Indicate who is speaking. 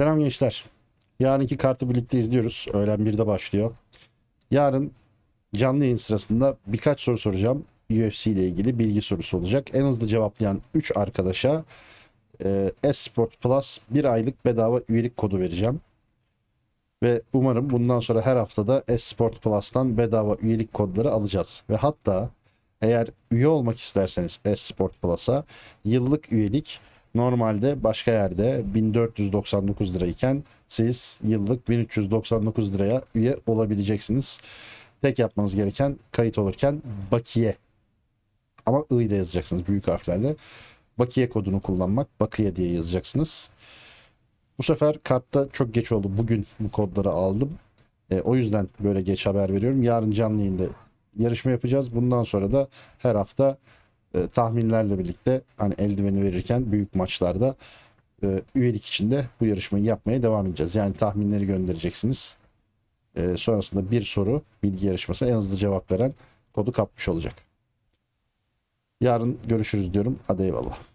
Speaker 1: Selam gençler. Yarınki kartı birlikte izliyoruz. Öğlen 1'de başlıyor. Yarın canlı yayın sırasında birkaç soru soracağım. UFC ile ilgili bilgi sorusu olacak. En hızlı cevaplayan 3 arkadaşa e, Esport Plus 1 aylık bedava üyelik kodu vereceğim. Ve umarım bundan sonra her haftada Esport Plus'tan bedava üyelik kodları alacağız. Ve hatta eğer üye olmak isterseniz Esport Plus'a yıllık üyelik normalde başka yerde 1499 lirayken siz yıllık 1399 liraya üye olabileceksiniz. Tek yapmanız gereken kayıt olurken bakiye ama I ile yazacaksınız büyük harflerle. Bakiye kodunu kullanmak bakiye diye yazacaksınız. Bu sefer kartta çok geç oldu. Bugün bu kodları aldım. E, o yüzden böyle geç haber veriyorum. Yarın canlı yayında yarışma yapacağız. Bundan sonra da her hafta e, tahminlerle birlikte hani eldiveni verirken büyük maçlarda e, üyelik içinde bu yarışmayı yapmaya devam edeceğiz. Yani tahminleri göndereceksiniz. E, sonrasında bir soru bilgi yarışması en hızlı cevap veren kodu kapmış olacak. Yarın görüşürüz diyorum. Hadi eyvallah.